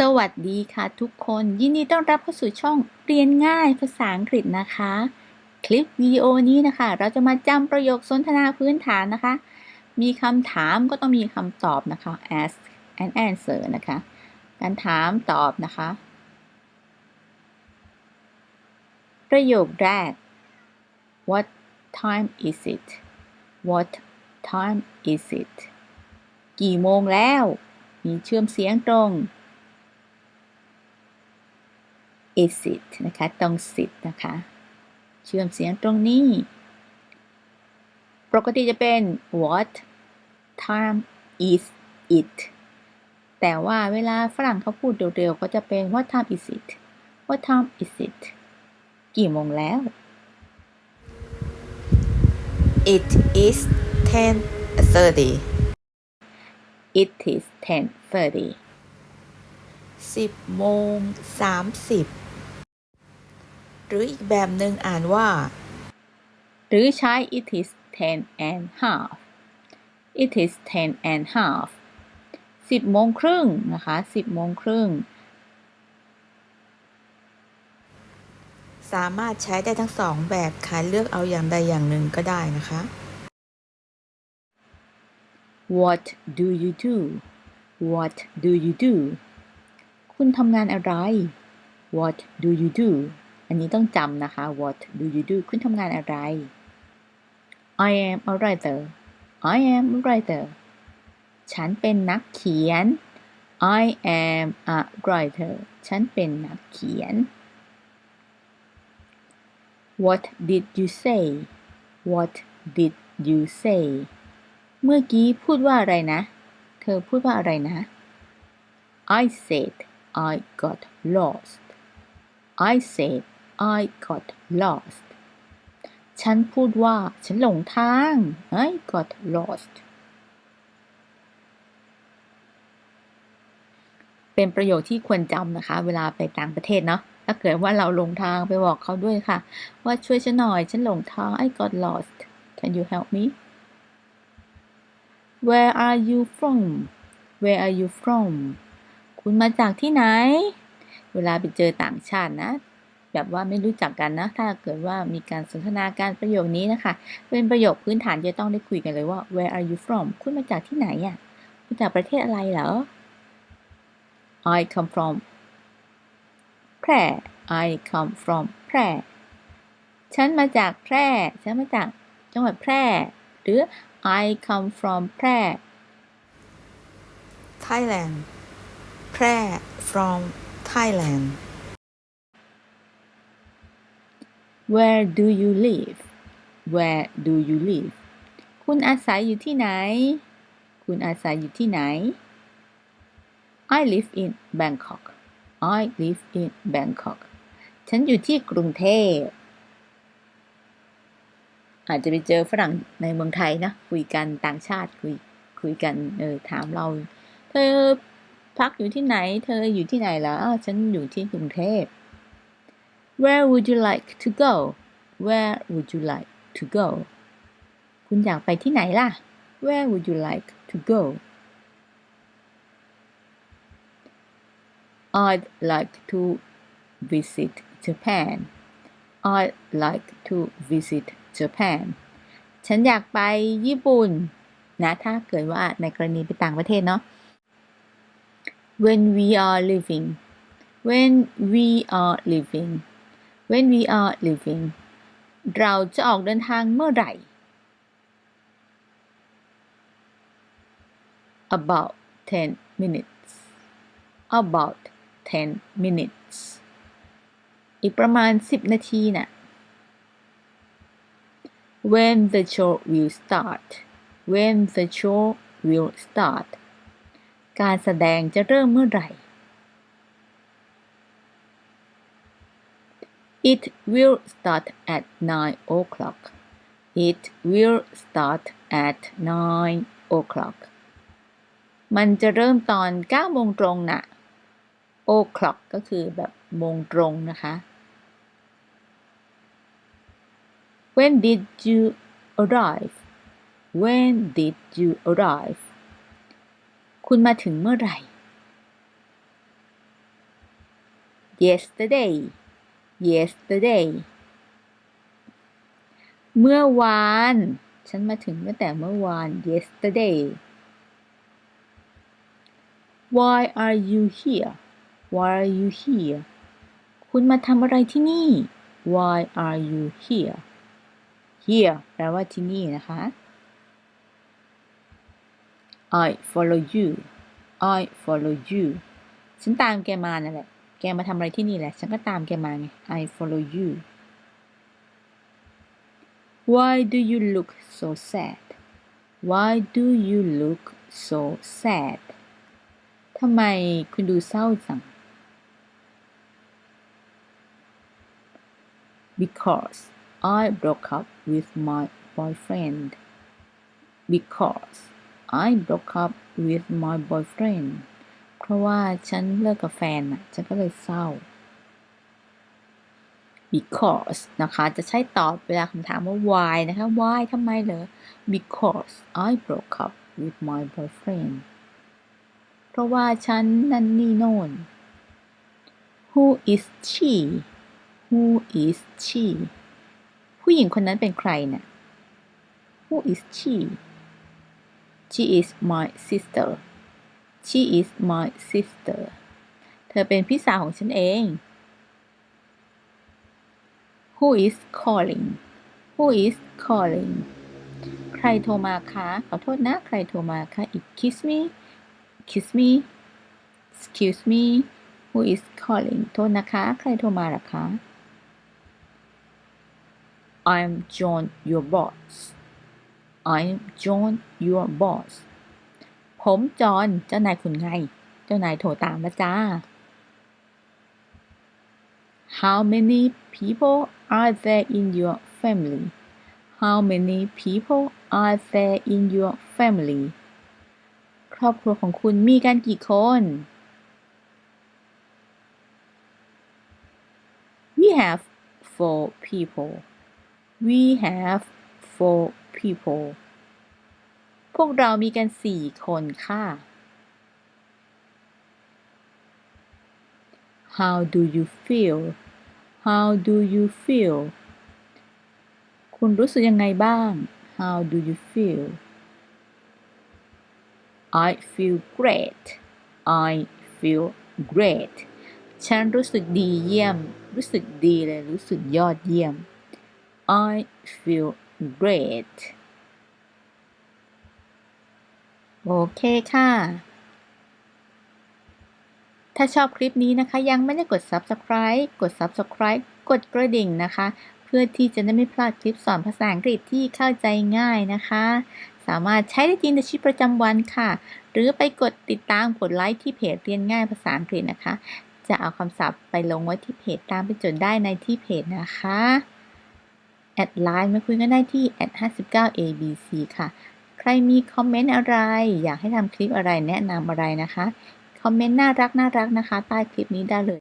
สวัสดีค่ะทุกคนยินดีต้อนรับเข้าสู่ช่องเรียนง่ายภาษาอังกฤษนะคะ คลิปวิดีโอนี้นะคะ เราจะมาจำประโยคสนทนาพื้นฐานนะคะ มีคำถามก็ต้องมีคำตอบนะคะ ask and answer นะคะ การถามตอบนะคะ ประโยคแรก What time is it What time is it กี่โมงแล้ว มีเชื่อมเสียงตรง is it นะคะต้อง sit นะคะ เชื่อมเสียงตรงนี้ ปกติจะเป็น what time is it แต่ว่าเวลาฝรั่งเขาพูดเร็วๆก็จะเป็น what time is it what time is it กี่โมงแล้ว It is 10:30 it is 10:30 10โมง30ห รืออีกแบบหนึ่งอ่านว่า หรือใช้ it is 10 and half it is 10 and half 10โมงครึ่งนะคะ10โมงครึ่งสามารถใช้ได้ทั้งสองแบบค่ะเลือกเอาอย่างใดอย่างหนึ่งก็ได้นะคะ What do you do What do you do คุณทำงานอะไร What do you do อันนี้ต้องจำนะคะ What do you do คุณทำงานอะไร I am a writer I am a writer ฉันเป็นนักเขียน I am a writer ฉันเป็นนักเขียน What did you say What did you say เมื่อกี้พูดว่าอะไรนะ เธอพูดว่าอะไรนะ I said I got lost I said I got lost ฉันพูดว่าฉันหลงทาง I got lost เป็นประโยคที่ควรจำนะคะ เวลาไปต่างประเทศเนาะ ถ้าเกิดว่าเราหลงทางไปบอกเขาด้วยค่ะ ว่าช่วยฉันหน่อย ฉันหลงทาง I got lost Can you help me Where are you from Where are you from คุณมาจากที่ไหน เวลาไปเจอต่างชาตินะ แบบว่าไม่รู้จักกันนะ ถ้าเกิดว่ามีการสนทนาการประโยคนี้นะคะ เป็นประโยคพื้นฐานจะต้องได้คุยกันเลยว่า Where are you from คุณมาจากที่ไหนอะคุณจากประเทศอะไรเหรอ I come from แพร่ I come from แพร่ ฉันมาจากแพร่ ฉันมาจากจังหวัดแพร่ หรือ I come from แพร่ Thailand แพร่ from Thailand Where do you live Where do you live คุณอาศัยอยู่ที่ไหน คุณอาศัยอยู่ที่ไหน I live in Bangkok I live in Bangkok ฉันอยู่ที่กรุงเทพ อาจจะไปเจอฝรั่งในเมืองไทยนะ คุยกันต่างชาติคุยคุยกันเออถามเรา เธอพักอยู่ที่ไหน เธออยู่ที่ไหนเหรออ้วฉันอยู่ที่กรุงเทพ Where would you like to go Where would you like to go คุณอยากไปที่ไหนล่ะ Where would you like to go I'd like to visit Japan I'd like to visit Japan ฉันอยากไปญี่ปุ่นนะถ้าเกิดว่าในกรณีไปต่างประเทศเนาะ When we are living When we are living When we are living เราจะออกเดินทางเมื่อไหร่ About 10 minutes About 10 minutes อีกประมาณ 10 นาทีน่ะ When the show will start When the show will start การแสดงจะเริ่มเมื่อไหร่ It will start at 9 o'clock. It will start at 9 o'clock. มันจะเริ่มตอน9โมงตรงน่ะ o'clock ก็คือแบบโมงตรงนะคะ When did you arrive? When did you arrive? คุณมาถึงเมื่อไหร่ yesterday yesterday เมื่อวาน ฉันมาถึงตั้งแต่เมื่อวาน yesterday why are you here why are you here คุณมาทำอะไรที่นี่ why are you here here แปลว่าที่นี่นะคะ I follow you I follow you ฉันตามแกมานั่นแหละ กมาทำอะไรที่นี่แหละ ฉันก็ตามแกมาไง I follow you Why do you look so sad Why do you look so sad ทำไมคุณดูเศร้าจัง Because I broke up with my boyfriend because I broke up with my boyfriend เพราะว่าฉันเลิกกับแฟนน่ะ ฉันก็เลยเศร้า because นะคะ จะใช้ตอบเวลาคำถามว่า why นะคะ why ทำไมเหรอ because I broke up with my boyfriend เพราะว่าฉันนั่นนี่โน่น who is she who is she ผู้หญิงคนนั้นเป็นใครน่ะ who is she she is my sister she is my sister เธอเป็นพี่สาวของฉันเอง who is calling who is calling ใครโทรมาคะ ขอโทษนะ ใครโทรมาคะ excuse me excuse me excuse me who is calling โทษนะคะ ใครโทรมาล่ะคะ I'm John your boss I'm John your boss ผมจอห์นเจ้านายคุณไง เจ้านายโทรตามมาจ้า How many people are there in your family How many people are there in your family ครอบครัวของคุณมีกันกี่คน We have four people We have four people พวกเรามีกันสี่คนค่ะ How do you feel How do you feel คุณรู้สึกยังไงบ้าง How do you feel I feel great I feel great ฉันรู้สึกดีเยี่ยม รู้สึกดีเลย รู้สึกยอดเยี่ยม I feel great โอเคค่ะ ถ้าชอบคลิปนี้นะคะ ยังไม่ได้กด subscribe กด subscribe กดกระดิ่งนะคะ เพื่อที่จะได้ไม่พลาดคลิปสอนภาษาอังกฤษที่เข้าใจง่ายนะคะ สามารถใช้ได้จริงในชีวิตประจำวันค่ะ หรือไปกดติดตามกดไลค์ที่เพจเรียนง่ายภาษาอังกฤษนะคะ จะเอาคำศัพท์ไปลงไว้ที่เพจตามไปจดได้ในที่เพจนะคะแอดไลน์มาคุยกันได้ที่แอด59 abc ค่ะ ครมีคอมเมนต์อะไร อยากให้ทำคลิปอะไรแนะนำอะไรนะคะ คอมเมนต์น่ารักน่ารักนะคะ ใต้คลิปนี้ได้เลย